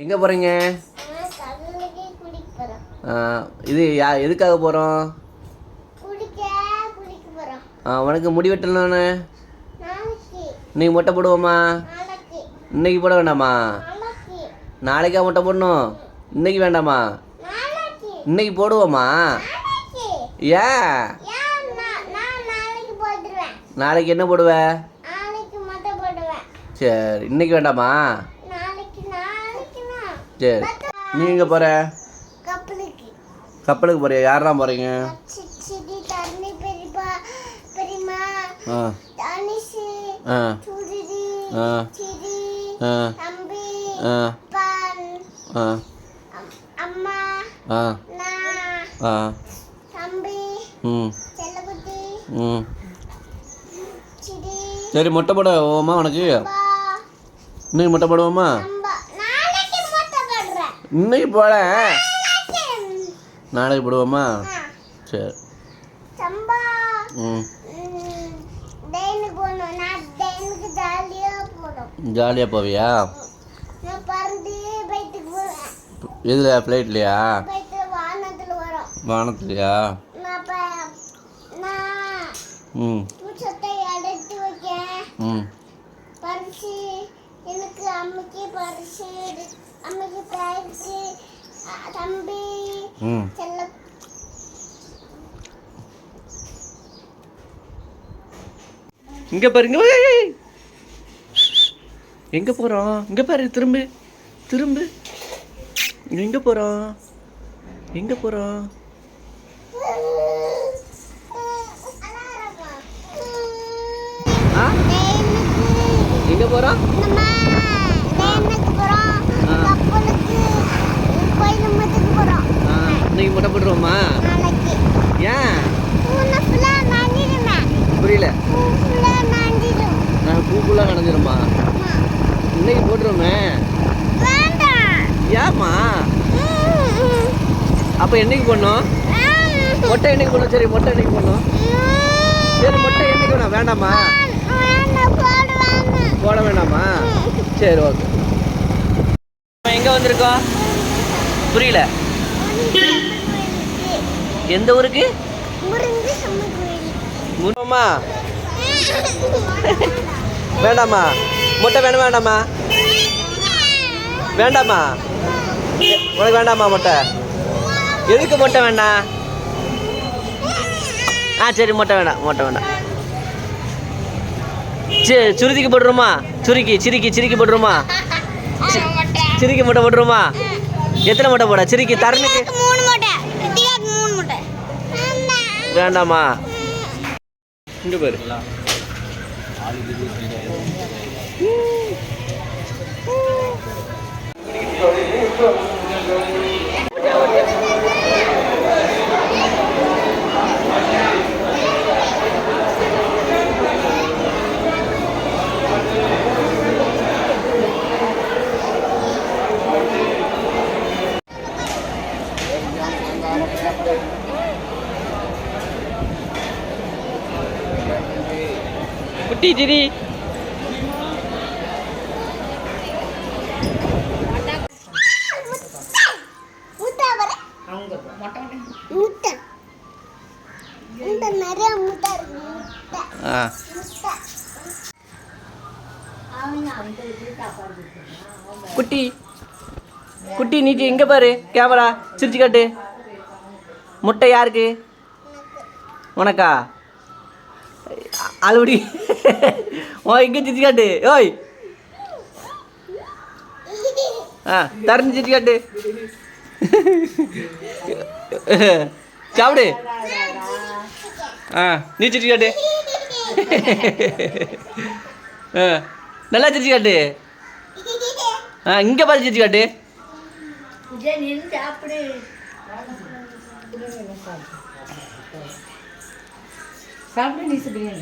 எங்கே போகிறீங்க இது யா எதுக்காக போகிறோம் போறோம் உனக்கு முடி வெட்டணும்னு? நாளைக்கு இன்னைக்கு மொட்டை போடுவோமா? இன்னைக்கு போட வேண்டாமா? நாளைக்கு மொட்டை போடணும். இன்னைக்கு வேண்டாமா? இன்னைக்கு போடுவோமா? நாளைக்கு ஏன் நாளைக்கு என்ன போடுவ சரி இன்னைக்கு வேண்டாமா? சரி. நீ எங்கே போகிற கப்பலுக்கு. கப்பலுக்கு போறியா? யாரெல்லாம் போகிறீங்க ஆ. ஆ. ஆ. ஆ. ஆ. ஆ. ஆ. ஆ. ம். ம். சரி மொட்டை போடுவோமா உனக்கு. பா இன்னைக்கு மொட்டை போடுவோமா நம்ம நாளைக்கு மொட்டை போடுறேன் இன்னைக்கு போல. நாளைக்கு போடுவோமா? சரி. ம். ஜாலியாக போவியா? இதில் ஃப்ளைட்லையா வானத்துலையா? ம். ம். எனக்கு அம்மைக்கு பரிசு அம்மைக்கு பரிசு தம்பி செல்ல இங்கே பாரு இங்கே ஏய், ஏய். எங்கே போகிறோம் இங்கே பாரு திரும்பு திரும்பு. எங்கே போகிறோம் எங்கே போகிறோம் அலாரமா. ஆ டெயினுக்கு எங்கே போகிறோம் நம்ம டெயினுக்கு போகிறோம் ஆ. கப்பலுக்கு கோயில் மத்துக்கு போகிறோம் இன்னைக்கு மொட்டை போட்டுருவோமா? ஏன்? புரியல. பூ ஃபுல்லாக நண்டிடும் நான் பூக்குள்ளே நடந்துருமா இன்னைக்கு போட்டுருவோமே. வேண்டாம். ஏம்மா? ம், ம். அப்போ என்னைக்கு போடணும். மொட்டை என்னைக்கு போடணும்? சரி மொட்டை என்னைக்கு போடணும்? சரி மொட்டை என்னைக்கு வேணாம் போட வேண்டாமா சரி ஓகே. எங்கே வந்திருக்கோம்? புரியல. எந்த ஊருக்கு? முன்னோமா வேண்டாமா? மொட்டை வேணும் வேண்டாமா? வேண்டாமா? உனக்கு வேண்டாமா மொட்டை? எதுக்கு மொட்டை வேண்டாம்? ஆ சரி மொட்டை வேண்டாம் மொட்டை வேண்டாம் சரி சுருதிக்கு போட்டுருமா? சுருக்கி சிரிக்கி சிரிக்கி போட்டுருமா? சிரிக்கி மொட்டை போட்டுருமா? எத்தனை மொட்டை போட? சிரிக்கி தரணுக்கு மூணு மூட்டை. ரித்திகாக்கு மூணு மூட்டை. வேண்டாமா இங்கே பாரு குட்டி சிரி முட்டை வர முட்டை முட்டை நிறைய முட்டை இருக்கு முட்டை. ஆ. குட்டி. குட்டி நீட்டி எங்க பாரு. கேமரா சிரிச்சு காட்டு. முட்டை யாருக்கு? உனக்கா? அழுபடி ஓ இங்கே சிரிச்சு காட்டு ஓய். ஆ தரணி சிரிச்சு காட்டு சாப்பிடு. ஆ நீ சிரிச்சு காட்டு ஆ நல்லா சிரிச்சு காட்டு ஆ இங்கே பார்த்து சிரிச்சு காட்டு சாப்பிடு நீ பிரியாணி